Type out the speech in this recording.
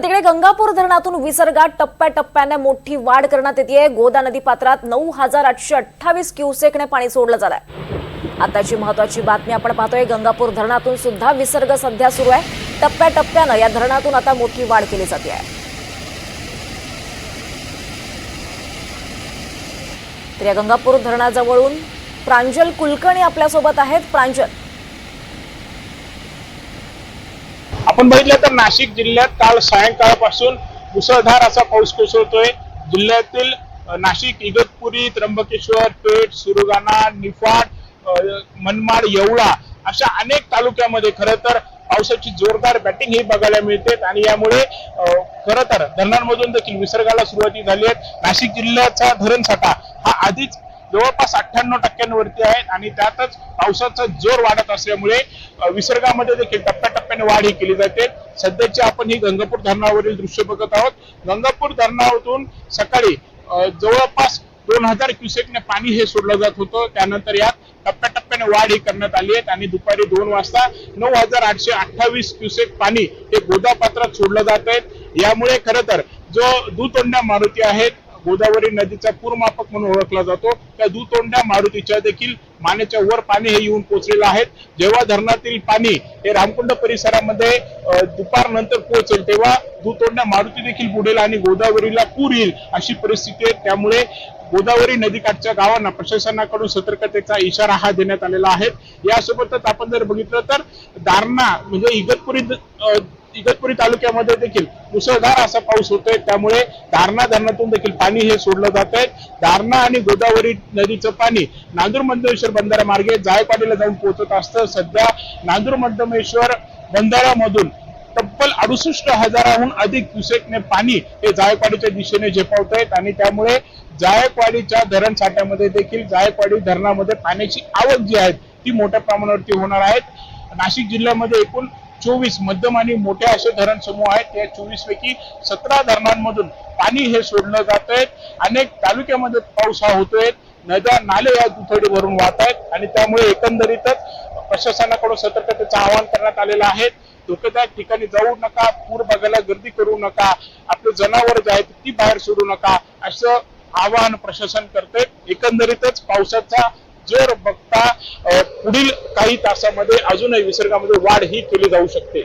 तर तिकडे गंगापूर धरणातून विसर्गात टप्प्याटप्प्याने मोठी वाढ करण्यात येते गोदा नदी पात्रात नऊ हजार आठशे अठ्ठावीस क्युसेकने पाणी सोडलं झालंय आताची महत्वाची बातमी आपण पाहतोय. गंगापूर धरणातून सुद्धा विसर्ग सध्या सुरू आहे. टप्प्याटप्प्यानं या धरणातून आता मोठी वाढ केली जाते आहे तर या गंगापूर धरणाजवळून प्रांजल कुलकर्णी आपल्यासोबत आहेत. प्रांजल आपण बघितलं तर नाशिक जिल्ह्यात काल सायंकाळपासून मुसळधार असा पाऊस कोसळतोय जिल्ह्यातील नाशिक इगतपुरी त्र्यंबकेश्वर पेठ सुरगाणा निफाड मनमाड येवळा अशा अनेक तालुक्यामध्ये खरं तर पावसाची जोरदार बॅटिंग ही बघायला मिळते. आणि यामुळे खरं तर धरणांमधून देखील विसर्गाला सुरुवाती झाली आहे. नाशिक जिल्ह्याचा धरण साठा हा आधीच जवळपास अठ्ठ्याण्णव टक्क्यांवरती आहे. आणि त्यातच पावसाचा जोर वाढत असल्यामुळे विसर्गामध्ये देखील टप्प्याने वाढ ही केली जाते. सध्याची आपण ही गंगापूर धरणावरील दृश्य बघत आहोत. गंगापूर धरणातून सकाळी जवळपास दोन हजार क्युसेकने पाणी हे सोडलं जात होतं. त्यानंतर यात टप्प्याटप्प्याने वाढ ही करण्यात आली आहे. आणि दुपारी दोन वाजता नऊ हजार आठशे अठ्ठावीस क्युसेक पाणी हे गोदा पात्रात सोडलं जात आहे. यामुळे खरं तर जो दुतोंड्या मारुती आहेत गोदावरी नदीचा पूरमापक म्हणून ओळखला जातो. त्या दुतोंड्या मारुतीच्या देखील मानेच्या वर पाणी हे येऊन पोहोचलेलं आहे. जेव्हा धरणातील पाणी हे रामकुंड परिसरामध्ये दुपार नंतर पोहोचेल तेव्हा दुतोंड्या मारुती देखील बुडेल आणि गोदावरीला पूर येईल अशी परिस्थिती आहे. त्यामुळे गोदावरी नदीकाठच्या गावांना प्रशासनाकडून सतर्कतेचा इशारा हा देण्यात आलेला आहे. यासोबतच आपण जर बघितलं तर दारणा म्हणजे इगतपुरी इगतपुरी तालुक्यामध्ये देखील मुसळधार असा पाऊस होतोय. त्यामुळे धारणा धरणातून देखील पाणी हे सोडलं जात आहे. धारणा आणि गोदावरी नदीचं पाणी नांदूर मध्यमेश्वर बंधारा मार्गे जायकवाडीला जाऊन पोहोचत असतं. सध्या नांदूर मध्यमेश्वर बंधाऱ्यामधून तब्बल अडुसष्ट हजाराहून अधिक क्युसेकने पाणी हे जायकवाडीच्या दिशेने झेपावत आहेत आणि त्यामुळे जायकवाडीच्या धरण साठ्यामध्ये देखील जायकवाडी धरणामध्ये पाण्याची आवक जी आहे ती मोठ्या प्रमाणावरती होणार आहे. नाशिक जिल्ह्यामध्ये एकूण चोवीस मध्यम आणि मोठे असे धरण समूह आहेत. त्या चोवीस पैकी सतरा धरणांमधून पाणी हे सोडलं जात आहे. अनेक तालुक्यामध्ये पाऊस हा होतोय. नद्या नाले या दुथडी भरून वाहत आहेत आणि त्यामुळे एकंदरीतच प्रशासनाकडून सतर्कतेचं आवाहन करण्यात आलेलं आहे. धोकेदायक ठिकाणी जाऊ नका पूर बघायला गर्दी करू नका आपले जनावर जे आहेत ती बाहेर सोडू नका असं आवाहन प्रशासन करते एकंदरीतच पावसाचा जर बघता पुढील काही तासामध्ये अजूनही विसर्गामध्ये वाढ ही केली जाऊ शकते.